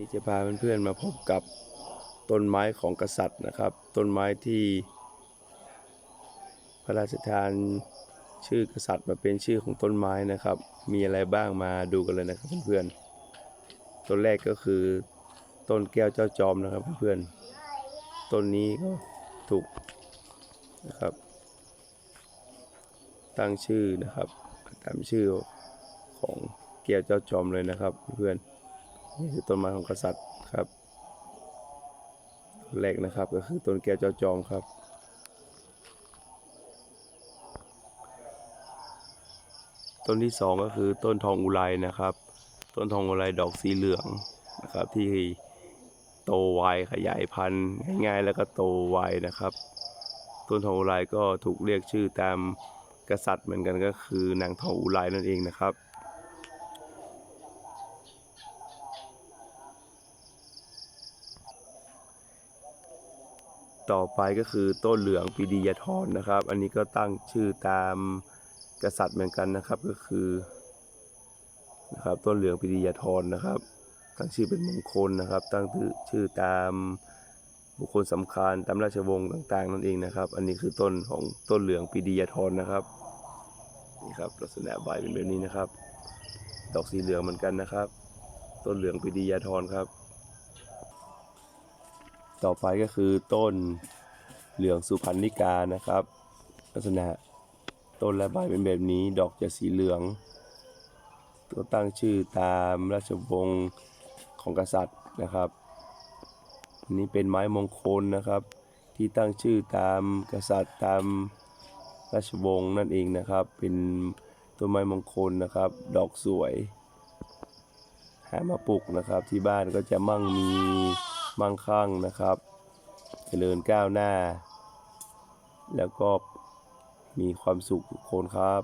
นี่จะพาเพื่อนๆมาพบกับต้นไม้ของกษัตริย์นะครับ ต้นไม้ที่พระราชทานชื่อกษัตริย์มาเป็นชื่อของต้นไม้นะครับ มีอะไรบ้างมาดูกันเลยนะครับเพื่อนๆต้นแรกก็คือต้นแก้วเจ้าจอมนะครับเพื่อนๆต้นนี้ก็ถูกนะครับ ตั้งชื่อนะครับตามชื่อของแก้วเจ้าจอมเลยนะครับเพื่อนๆ นี่คือต้นไม้ของกษัตริย์ครับต้นแรกนะครับก็คือต้นแก้วเจ้าจอมครับ ต้นที่สองก็คือต้นทองอุไรนะครับ ต้นทองอุไรดอกสีเหลืองนะครับที่โตไวขยายพันธุ์ง่ายๆแล้วก็โตไวนะครับ ต้นทองอุไรก็ถูกเรียกชื่อตามกษัตริย์เหมือนกันก็คือนางทองอุไรนั่นเองนะครับ ต่อไปก็คือต้นเหลืองปีดียทรนะครับ อันนี้ก็ตั้งชื่อตามกษัตริย์เหมือนกันนะครับก็คือนะครับต้นเหลืองปีดียทรนะครับ ตั้งชื่อเป็นมงคลนะครับ ตั้งชื่อตามบุคคลสำคัญตามราชวงศ์ต่างๆนั่นเองนะครับ อันนี้คือต้นของต้นเหลืองปีดียทรนะครับนี่ครับลักษณะใบเป็นแบบนี้นะครับ ดอกสีเหลืองเหมือนกันนะครับ ต้นเหลืองปีดียทรครับ ต่อไปก็คือต้นเหลืองสุพรรณิกานะครับ ลักษณะต้นและใบเป็นแบบนี้ดอกจะสีเหลือง ตัวตั้งชื่อตามราชวงศ์ของกษัตริย์นะครับอันนี้เป็นไม้มงคลนะครับ ที่ตั้งชื่อตามกษัตริย์ตามราชวงศ์นั่นเองนะครับ เป็นต้นไม้มงคลนะครับ ดอกสวย หามาปลูกนะครับที่บ้านก็จะมั่งมี มั่งคั่งนะครับ เจริญก้าวหน้า แล้วก็มีความสุขทุกคนครับ